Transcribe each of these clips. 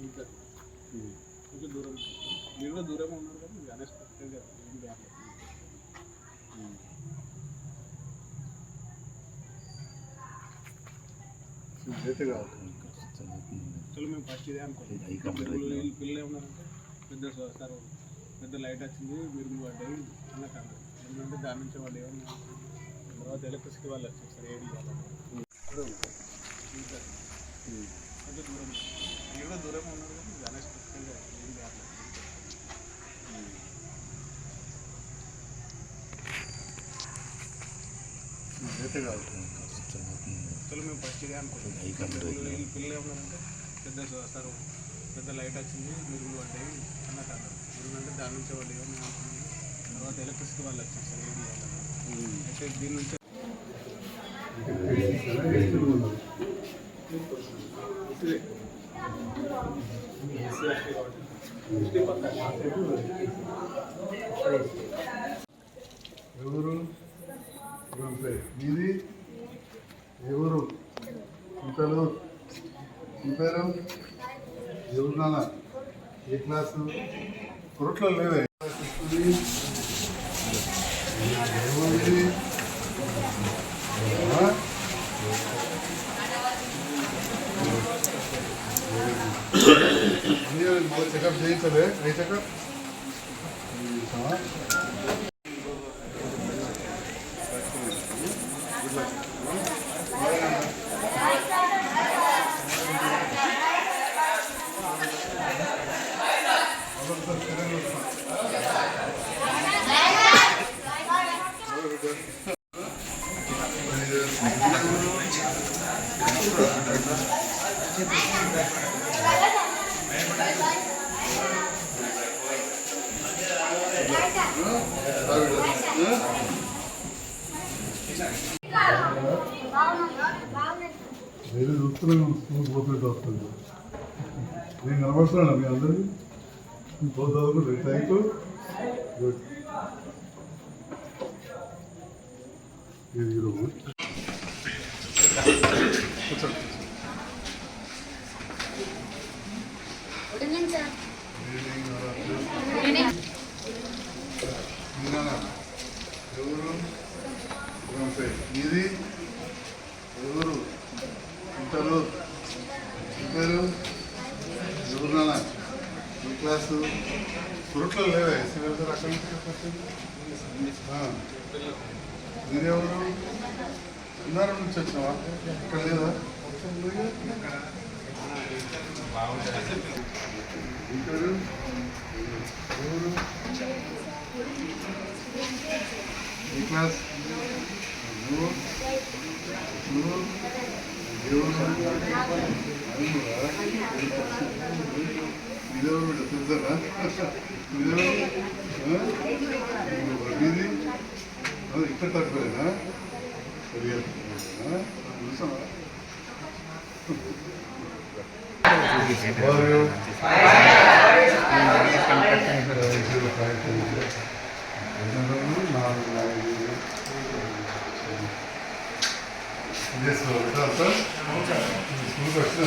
ఇంకా కొంచెం దూరం. మీరు కూడా దూరంగా ఉన్నారు కదా మీకు అన్ఎక్స్పెక్టెడ్గా ఏం గ్యాప్ అసలు మేము ఫస్ట్ ఇదే అనుకోలేదు పిల్లలు పిల్లలు ఏమన్నారంటే పెద్ద సార్ పెద్ద లైట్ వచ్చింది మీరు పడ్డాయి అన్నట్టు అన్నారు. ఎందుకంటే దాని నుంచి వాళ్ళు ఏమన్నా తర్వాత ఎలక్ట్రిసిటీ వాళ్ళు వచ్చారు సార్ ఏడి వాళ్ళు కొంచెం దూరం. ఏం అసలు మేము ఫస్ట్ ఇదే అనుకోలేదు పిల్లలు పిల్లలు ఏమన్నారంటే పెద్ద సార్ పెద్ద లైట్ వచ్చింది మీరు పడ్డాయి అన్నట్టు అన్నారు ఎందుకంటే దాని నుంచి వాళ్ళు ఏమన్నా అనుకున్నారు తర్వాత ఎలక్ట్రిసిటీ వాళ్ళు వచ్చారు సార్ అయితే దీని నుంచి ఎవరు ఎవరు? ఇది ఎవరు? ఇంతలు ఈ పేరు? ఎవరు నాన్న? ఏ క్లాసు? కొరట్లో లేవే. ఏముంది ఆ? అన్నీ మళ్ళీ చెకప్ చేయించలే ఐ వేరే చూస్తున్నాను స్కూల్ పోతుంటే వస్తుంది. నేను కనబడుతున్నాను మీ అందరికీ? పోతే థ్యాంక్ యూ గుడ్ ఇది ఈ రూమ్ ఎవరు ఇది ఎవరు ఇంటరు పేరు ఎవరు నాన్న ఈ క్లాసు కురుట్లో లేవే సివిల్ సార్ అక్కడి మీరెవరు ఉన్నారు నుంచి వచ్చినావా ఇక్కడ లేదా ఇంటరు ఎవరు ఈ క్లాస్ నువ్వు నువ్వు ఇదేవరు బిడ్డ తెలుసారా ఇక్కడ తక్కువేనా సరిగా చూసావా స్కూల్కి వచ్చిన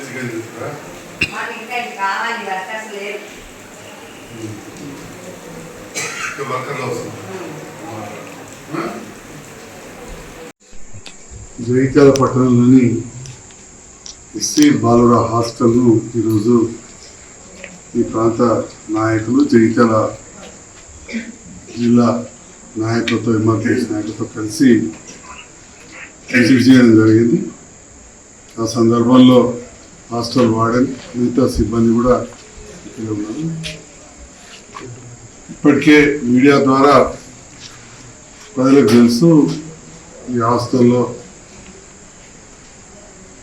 చికెన్ తీసుకురా ఇంకా కావాలి వర్కర్స్ లేరు వర్కర్లు అవసరం జగిత్యాల పట్టణంలోని ఎస్సీ బాలుర హాస్టల్ను ఈరోజు ఈ ప్రాంత నాయకులు జగిత్యాల జిల్లా నాయకులతో ఎంఆర్పిఎస్ నాయకులతో కలిసి విజిట్ చేయడం జరిగింది. ఆ సందర్భంలో హాస్టల్ వార్డెన్ మిగతా సిబ్బంది కూడా ఇక్కడ ఉన్నారు. ఇప్పటికే మీడియా ద్వారా ప్రజలకు తెలుసు ఈ హాస్టల్లో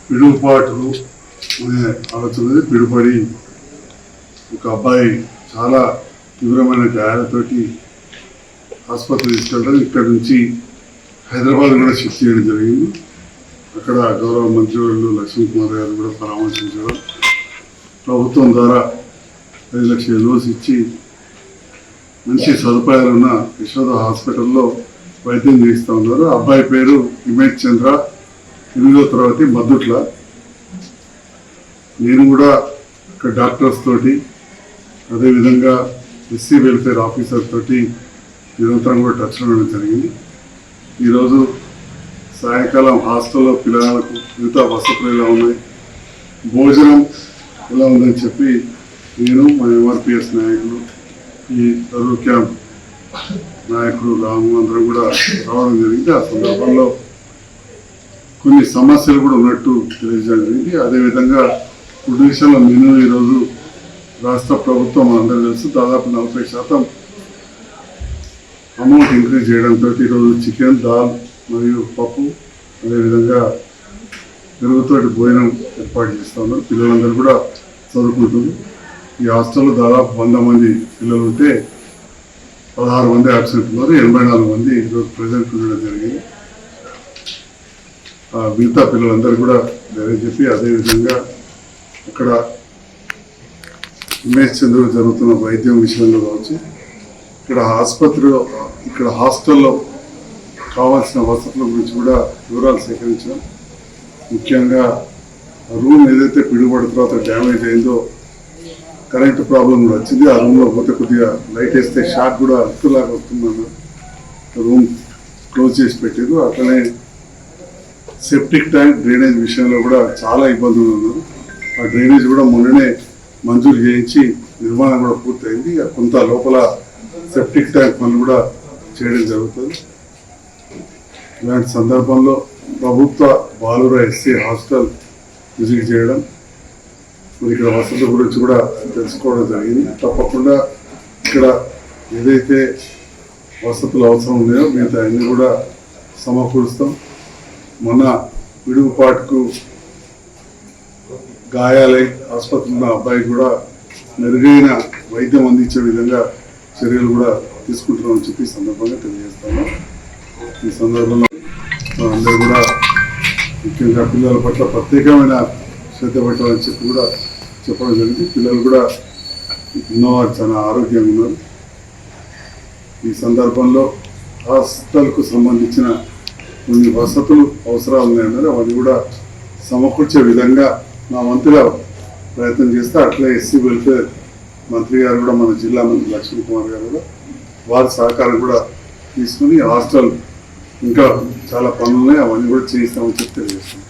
పిడుగుపాటు అనే ఆలోచన పిడుపడి ఒక అబ్బాయి చాలా తీవ్రమైన గాయాలతోటి ఆసుపత్రి తీసుకెళ్ళడం ఇక్కడ నుంచి హైదరాబాద్ కూడా షిఫ్ట్ చేయడం జరిగింది. అక్కడ గౌరవ మంత్రివర్యులు లక్ష్మీ కుమార్ గారు కూడా పరామర్శించడం. ప్రభుత్వం ద్వారా ఐదు లక్షల డోస్ ఇచ్చి మంచి సదుపాయాలు ఉన్న యశోద హాస్పిటల్లో వైద్యం చేస్తూ ఉన్నారు. అబ్బాయి పేరు హిమేష్ చంద్ర. ఎనిమిదో తరగతి మద్దుట్ల. నేను కూడా ఇక్కడ డాక్టర్స్ తోటి అదేవిధంగా ఎస్సీ వెల్ఫేర్ ఆఫీసర్ తోటి నిరంతరం కూడా టచ్లో ఉండడం జరిగింది. ఈరోజు సాయంకాలం హాస్టల్లో పిల్లలకు మిగతా వసతులు ఎలా ఉన్నాయి? భోజనం ఎలా ఉందని చెప్పి నేను మా ఎంఆర్పిఎస్ నాయకులు ఈ చదువు క్యాంప్ నాయకుడు రాము అందరం కూడా రావడం జరిగింది. ఆ సందర్భంలో కొన్ని సమస్యలు కూడా ఉన్నట్టు తెలియజేయడం జరిగింది. అదేవిధంగా ఫుడ్ విషయంలో నేను ఈరోజు రాష్ట్ర ప్రభుత్వం అందరూ తెలుసు దాదాపు నలభై శాతం అమౌంట్ ఇంక్రీజ్ చేయడంతో ఈరోజు చికెన్ దాల్ మరియు పప్పు అదేవిధంగా పెరుగుతోటి భోజనం ఏర్పాటు చేస్తూ ఉన్నారు. పిల్లలందరూ కూడా చదువుకుంటుంది ఈ హాస్టల్లో దాదాపు వంద మంది పిల్లలు ఉంటే పదహారు మంది అబ్సెంట్ ఉన్నారు. ఎనభై నాలుగు మంది ఈరోజు ప్రజెంట్ ఉండడం జరిగింది. ఆ మిగతా పిల్లలందరూ కూడా ధైర్యం చెప్పి అదేవిధంగా అక్కడ ఉమేష్ చంద్ర జరుగుతున్న వైద్యం విషయంలో కావచ్చు ఇక్కడ ఆసుపత్రిలో ఇక్కడ హాస్టల్లో కావాల్సిన వసతుల గురించి కూడా వివరాలు సేకరించాం ముఖ్యంగా రూమ్ ఏదైతే పిడుబడిన తర్వాత డ్యామేజ్ అయిందో కరెంట్ ప్రాబ్లం కూడా వచ్చింది ఆ రూమ్లో పోతే కొద్దిగా లైట్ వేస్తే షార్ట్ కూడా అత్తులాగా వస్తుందన్నారు రూమ్ క్లోజ్ చేసి పెట్టారు. అట్లనే సెప్టిక్ ట్యాంక్ డ్రైనేజ్ విషయంలో కూడా చాలా ఇబ్బందులు ఉన్నారు ఆ డ్రైనేజ్ కూడా మొన్ననే మంజూరు చేయించి నిర్మాణం కూడా పూర్తయింది. కొంత లోపల సెప్టిక్ ట్యాంక్ పనులు కూడా చేయడం జరుగుతుంది. ఇలాంటి సందర్భంలో ప్రభుత్వ బాలుర ఎస్సీ హాస్టల్ విజిట్ చేయడం మరి ఇక్కడ వసతుల గురించి కూడా తెలుసుకోవడం జరిగింది. తప్పకుండా ఇక్కడ ఏదైతే వసతులు అవసరం ఉన్నాయో మిగతా అన్ని కూడా సమకూరుస్తాం. మొన్న విడుగుపాటుకు గాయాలై ఆసుపత్రి ఉన్న అబ్బాయి కూడా మెరుగైన వైద్యం అందించే విధంగా చర్యలు కూడా తీసుకుంటున్నామని చెప్పి సందర్భంగా తెలియజేస్తాను ఈ సందర్భంలో అందరూ కూడా ముఖ్యంగా పిల్లల పట్ల ప్రత్యేకమైన శ్రద్ధ పెట్టాలని చెప్పి కూడా చెప్పడం జరిగింది. పిల్లలు కూడా ఉన్నవారు చాలా ఆరోగ్యంగా ఉన్నారు. ఈ సందర్భంలో హాస్టల్కు సంబంధించిన కొన్ని వసతులు అవసరాలు ఉన్నాయన్నారు అవన్నీ కూడా సమకూర్చే విధంగా నా వంతుగా ప్రయత్నం చేస్తే అట్లే ఎస్సీ వెల్ఫేర్ మంత్రి గారు కూడా మన జిల్లా మంత్రి లక్ష్మణ్ కుమార్ గారు కూడా వారి సహకారం కూడా తీసుకుని హాస్టల్ ఇంకా చాలా పనులు ఉన్నాయి. అవన్నీ కూడా చేయిస్తామని చెప్పి తెలియజేస్తున్నాం